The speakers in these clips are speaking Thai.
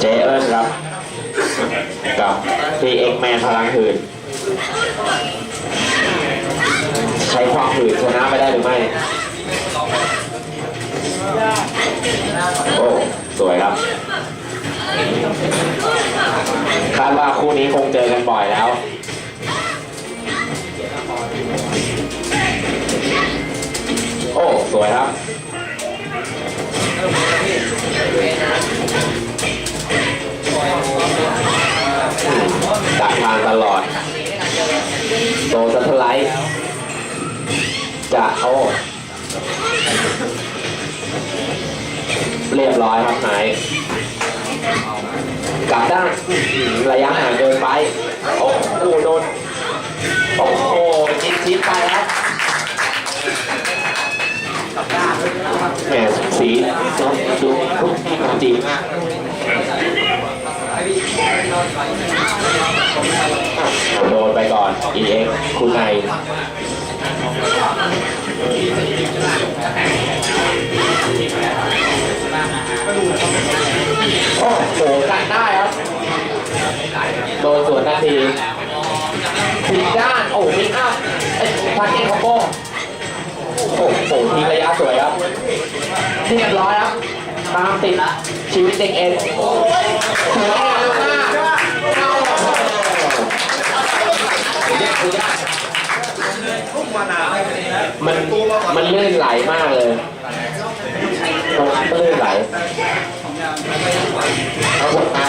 เจเอิร์นครับกับพีเอ็กแมนพลังหืนใช้ความหืนชนะไปได้หรือไม่ โอ้ สวยครับคาดว่าคู่นี้คงเจอกันบ่อยแล้วโอ้ สวยครับ ดักทางตลอด โตสะทไลท์จะโอ้เรียบร้อยครับไหนกลับด้านระยะห่างเกินไป โอ้โหโดน โอ้โหชิดชิดไปครับแหมสีดู ดีมากโดนไปก่อน EX คุณในายโอ้โหกันได้ครับ โดนสวนนาทีผิดด้าน โอ้มิกอัพไอ้ทาเก้คอมโบโอ้โหทีระยะสวยครับเรียบร้อยครับ ตามติดชีวิตเด็กเอ็นมันมันลื่นไหลมากเลยมันลื่นไหลเอาหมดมา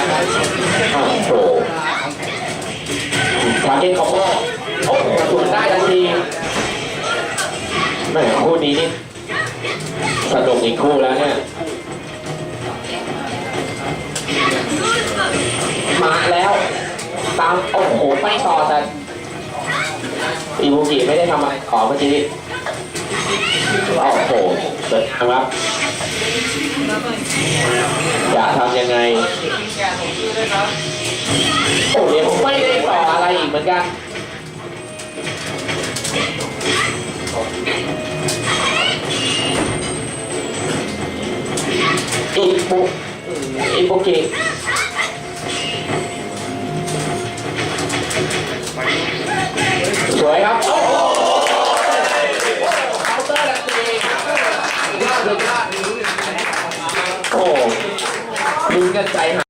โอ้โหทาเก้คอมโบโอ้โหสวนได้ทันทีแม่คู่นี้นี่สนุกอีกคู่แล้วเนี่ย มาแล้ว ตามโอ้โหไปต่อแต่อีบุกิไม่ได้ทำอะไรขอเมื่อกี้โอ้โหเกิดทางครับจะทำยังไงโอ้เดี๋ยวไม่ได้ต่ออะไรอีกเหมือนกันอีบุอีบุกิ วยครับโอ้โหเคาน์เตอร์ทันทีโอ้ลุ้นกันใจห